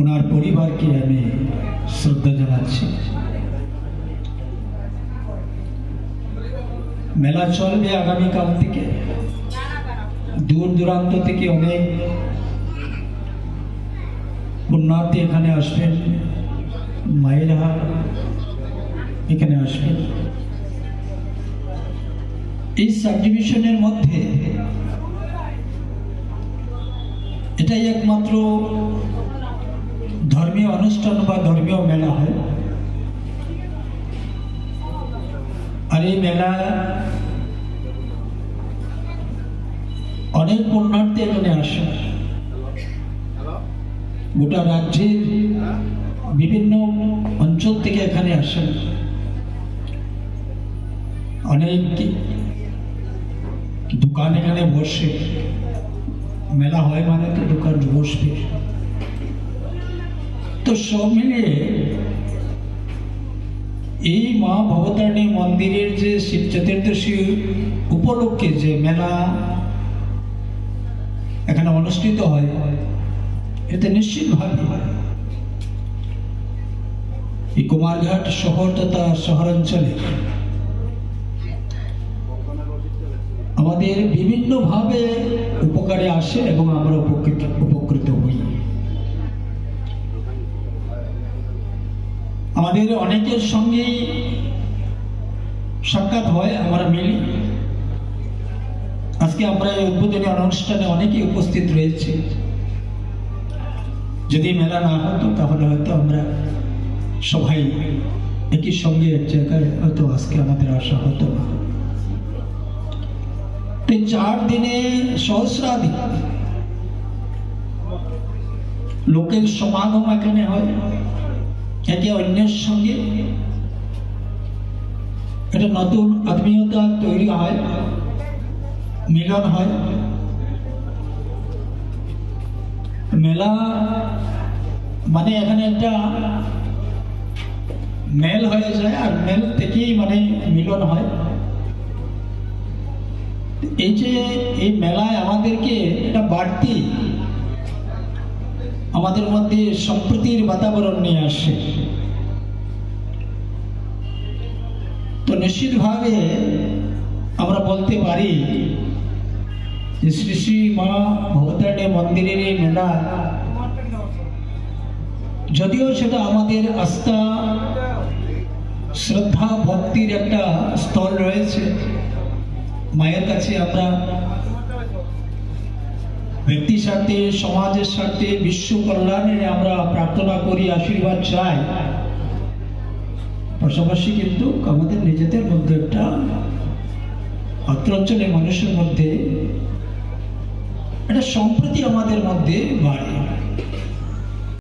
ওনার পরিবারকে আমি শ্রদ্ধা জানাচ্ছি। মেলা চলবে আগামীকাল থেকে। দূর দূরান্ত থেকে অনেক পুণ্যার্থী এখানে আসবেন। মায়েরা এখানে আসবেন। এই সাবডিভিশনের মধ্যে এটাই একমাত্র ধর্মীয় অনুষ্ঠান বা ধর্মীয় মেলা হয়। আর এই মেলা অনেক পুণ্যার্থী এখানে আসে। গোটা রাজ্যের বিভিন্ন অঞ্চল থেকে এখানে আসেন অনেক দোকান এখানে বসে। মেলা হয় মানে তো দোকান। তো সব মিলিয়ে এই মা ভবতারিণী মন্দিরের যে শিব চতুর্দশী উপলক্ষে যে মেলা এখানে অনুষ্ঠিত হয় এতে নিশ্চিতভাবে এই কুমারঘাট শহর তথা শহরাঞ্চলে আমাদের বিভিন্নভাবে উপকারে আসে এবং আমরা উপকৃত উপকৃত হই। আমাদের অনেকের সঙ্গেই সাক্ষাৎ হয়, আমরা মিলি। আজকে আমরা এই উদ্বোধনী অনুষ্ঠানে অনেকেই উপস্থিত রয়েছে। যদি মেলা না হতো, তাহলে হয়তো আমরা সবাই একই সঙ্গে এক জায়গায় হয়তো আজকে আমাদের আসা হতো না। চার দিনে সহস্রাধিক লোকের সমাগম এখানে হয়। একে অন্যের সঙ্গে একটা নতুন আত্মীয়তা তৈরি হয়, মিলন হয়। মেলা মানে এখানে একটা মেল হয়ে যায় আর মেল থেকেই মানে মিলন হয়। এই যে এই মেলায় আমাদেরকে একটা বাড়তি আমাদের মধ্যে সম্প্রীতির বাতাবরণ নিয়ে আসে। তো নিশ্চিতভাবে আমরা বলতে পারি যে শ্রী শ্রী মা ভবতারিণী মন্দিরের এই মেলা যদিও সেটা আমাদের আস্থা, শ্রদ্ধা, ভক্তির একটা স্তর রয়েছে। মায়ের কাছে আমরা ব্যক্তি স্বার্থে, সমাজের স্বার্থে, বিশ্ব কল্যাণে আমরা প্রার্থনা করি, আশীর্বাদ চাই। পাশাপাশি কিন্তু আমাদের নিজেদের মধ্যে একটা অত্রঞ্চলের মানুষের মধ্যে, একটা সম্প্রীতি আমাদের মধ্যে বাড়ে।